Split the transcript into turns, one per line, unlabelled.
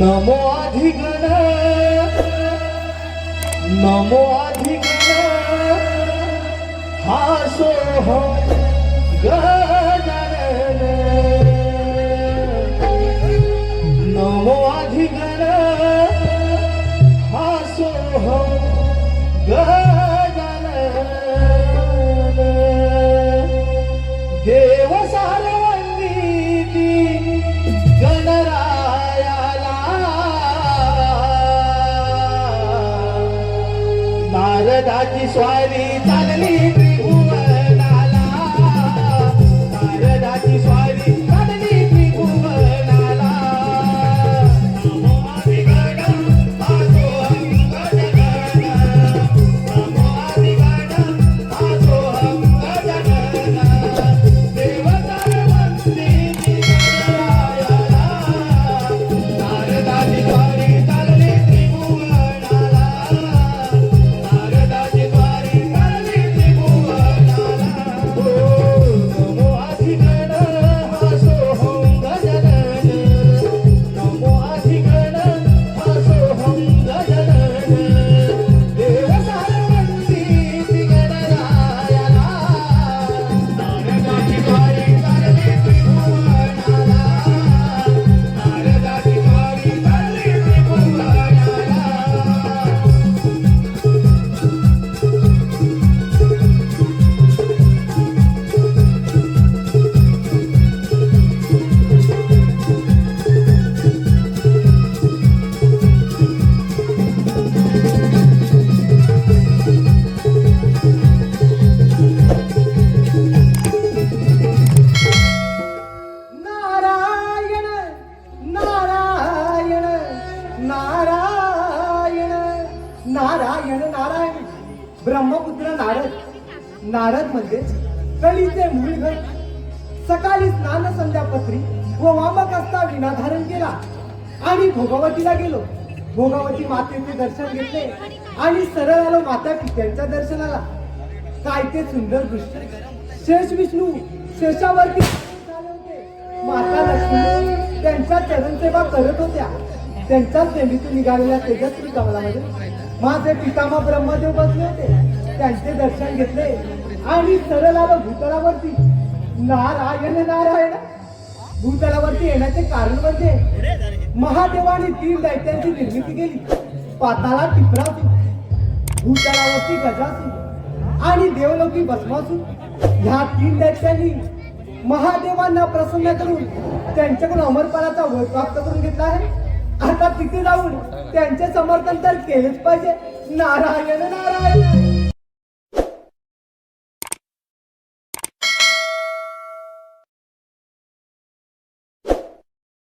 नमो अधिगण नमो अधिगण हा सोहम नमो अधिगण हा सोहम देव सारवंदी गण शारदाची स्वारी चालली त्रिभुवनाला. शारदाची स्वारी
ब्रह्मपुत्र नारद. नारद म्हणजे कलीचे मूळ घर सकाळी स्नान संध्यापत्री व वामक असता विना धारण केला. आणि भोगावतीला गेलो. भोगावती मातेचे दर्शन घेतले आणि सरळ आलो माता पित्यांच्या दर्शनाला. काय ते सुंदर दृश्य. शेष विष्णू शेषावरती माता लक्ष्मी त्यांच्या चरण सेवा करत होत्या. त्यांच्याच देवीतून निघालेल्या तेजस्वी कमलामध्ये माझे पितामा ब्रह्मदेव बसले होते. त्यांचे दर्शन घेतले. आणि सरळ आलो भूतलावरती नारायण नारायण. भूतलावरती येण्याचे कारण म्हणजे महादेवाने तीन दैत्यांची निर्मिती केली. पाताला टिपरासू भूतलावरती गजासू आणि देवलोकी भस्मासू ह्या तीन दैत्यांनी महादेवांना प्रसन्न करून त्यांच्याकडून अमरपणाचा वर प्राप्त करून घेतला आहे. आता तिथे जाऊन त्यांचे समर्थन तर केलेच पाहिजे. नारायण नारायण.